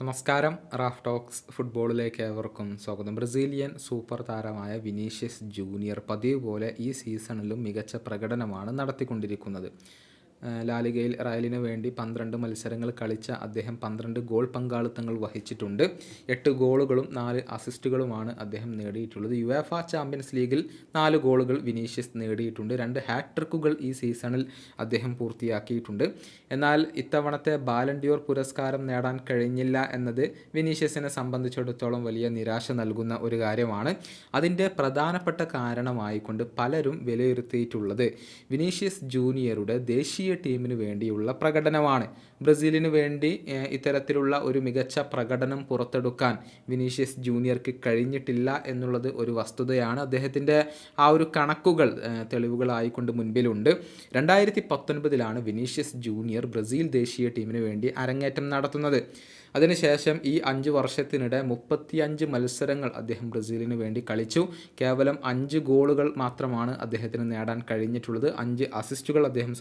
നമസ്കാരം. Raf talks ഫുട്ബോളിലേക്ക് ഏവർക്കും സ്വാഗതം. ബ്രസീലിയൻ സൂപ്പർ താരമായ വിനീഷ്യസ് ജൂനിയർ പതിവ് പോലെ ഈ സീസണിലും മികച്ച പ്രകടനമാണ് നടത്തിക്കൊണ്ടിരിക്കുന്നത്. ലാലിഗയിൽ റയലിന് വേണ്ടി പന്ത്രണ്ട് മത്സരങ്ങൾ കളിച്ച അദ്ദേഹം പന്ത്രണ്ട് ഗോൾ പങ്കാളിത്തങ്ങൾ വഹിച്ചിട്ടുണ്ട്. എട്ട് ഗോളുകളും നാല് അസിസ്റ്റുകളുമാണ് അദ്ദേഹം നേടിയിട്ടുള്ളത്. യുവേഫ ചാമ്പ്യൻസ് ലീഗിൽ നാല് ഗോളുകൾ വിനീഷ്യസ് നേടിയിട്ടുണ്ട്. രണ്ട് ഹാട്രിക്കുകൾ ഈ സീസണിൽ അദ്ദേഹം പൂർത്തിയാക്കിയിട്ടുണ്ട്. എന്നാൽ ഇത്തവണത്തെ ബാലൻഡിയോർ പുരസ്കാരം നേടാൻ കഴിഞ്ഞില്ല എന്നത് വിനീഷ്യസിനെ സംബന്ധിച്ചിടത്തോളം വലിയ നിരാശ നൽകുന്ന ഒരു കാര്യമാണ്. അതിന്റെ പ്രധാനപ്പെട്ട കാരണമായിക്കൊണ്ട് പലരും വിലയിരുത്തിയിട്ടുള്ളത്. വിനീഷ്യസ് ജൂനിയറുടെ ദേശീയ ടീമിന് വേണ്ടിയുള്ള പ്രകടനമാണ്. ബ്രസീലിന് വേണ്ടി ഇത്തരത്തിലുള്ള ഒരു മികച്ച പ്രകടനം പുറത്തെടുക്കാൻ വിനീഷ്യസ് ജൂനിയർക്ക് കഴിഞ്ഞിട്ടില്ല എന്നുള്ളത് ഒരു വസ്തുതയാണ്. അദ്ദേഹത്തിന്റെ ആ ഒരു കണക്കുകൾ തെളിവുകളായിക്കൊണ്ട് മുൻപിലുണ്ട്. രണ്ടായിരത്തി പത്തൊൻപതിലാണ് വിനീഷ്യസ് ജൂനിയർ ബ്രസീൽ ദേശീയ ടീമിന് വേണ്ടി അരങ്ങേറ്റം നടത്തുന്നത്. അതിനുശേഷം ഈ അഞ്ച് വർഷത്തിനിടെ മുപ്പത്തിയഞ്ച് മത്സരങ്ങൾ അദ്ദേഹം ബ്രസീലിന് വേണ്ടി കളിച്ചു. കേവലം അഞ്ച് ഗോളുകൾ മാത്രമാണ് അദ്ദേഹത്തിന് നേടാൻ കഴിഞ്ഞിട്ടുള്ളത്. അഞ്ച് അസിസ്റ്റുകൾ അദ്ദേഹം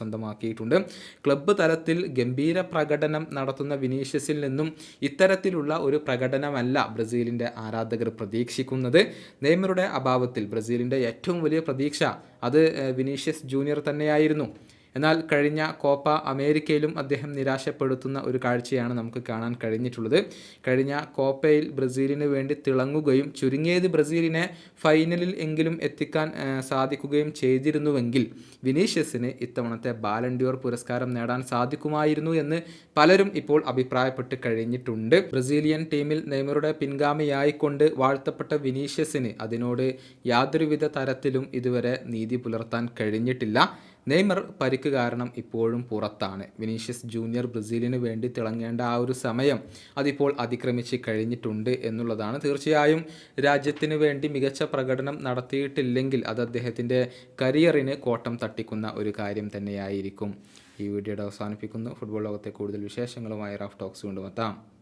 സ്വന്തമാക്കിയിട്ടുണ്ട് ക്ലബ്ബ് തലത്തിൽ ഗംഭീര പ്രകടനം നടത്തുന്ന വിനീഷ്യസിൽ നിന്നും ഇത്തരത്തിലുള്ള ഒരു പ്രകടനമല്ല ബ്രസീലിന്റെ ആരാധകർ പ്രതീക്ഷിക്കുന്നത്. നെയ്മറുടെ അഭാവത്തിൽ ബ്രസീലിന്റെ ഏറ്റവും വലിയ പ്രതീക്ഷ അത് വിനീഷ്യസ് ജൂനിയർ തന്നെയായിരുന്നു. എന്നാൽ കഴിഞ്ഞ കോപ്പ അമേരിക്കയിലും അദ്ദേഹം നിരാശപ്പെടുത്തുന്ന ഒരു കാഴ്ചയാണ് നമുക്ക് കാണാൻ കഴിഞ്ഞിട്ടുള്ളത്. കഴിഞ്ഞ കോപ്പയിൽ ബ്രസീലിന് വേണ്ടി തിളങ്ങുകയും ചുരുങ്ങിയത് ബ്രസീലിനെ ഫൈനലിൽ എങ്കിലും എത്തിക്കാൻ സാധിക്കുകയും ചെയ്തിരുന്നുവെങ്കിൽ വിനീഷ്യസിന് ഇത്തവണത്തെ ബാലൻഡിയോർ പുരസ്കാരം നേടാൻ സാധിക്കുമായിരുന്നു എന്ന് പലരും ഇപ്പോൾ അഭിപ്രായപ്പെട്ട് കഴിഞ്ഞിട്ടുണ്ട്. ബ്രസീലിയൻ ടീമിൽ നെയ്മറുടെ പിൻഗാമിയായിക്കൊണ്ട് വാഴ്ത്തപ്പെട്ട വിനീഷ്യസിന് അതിനോട് യാതൊരുവിധ തരത്തിലും ഇതുവരെ നീതി പുലർത്താൻ കഴിഞ്ഞിട്ടില്ല. നെയ്മർ പരിക്ക് കാരണം ഇപ്പോഴും പുറത്താണ്. വിനീഷ്യസ് ജൂനിയർ ബ്രസീലിന് വേണ്ടി തിളങ്ങേണ്ട ആ ഒരു സമയം അതിപ്പോൾ അതിക്രമിച്ച് കഴിഞ്ഞിട്ടുണ്ട് എന്നുള്ളതാണ്. തീർച്ചയായും രാജ്യത്തിന് വേണ്ടി മികച്ച പ്രകടനം നടത്തിയിട്ടില്ലെങ്കിൽ അത് അദ്ദേഹത്തിന്റെ കരിയറിന് കോട്ടം തട്ടിക്കുന്ന ഒരു കാര്യം തന്നെയായിരിക്കും. ഈ വീഡിയോയുടെ അവസാനിപ്പിക്കുന്നു. ഫുട്ബോൾ ലോകത്തെ കൂടുതൽ വിശേഷങ്ങളുമായി റാഫ് ടോക്സ് കൊണ്ടുമെത്താം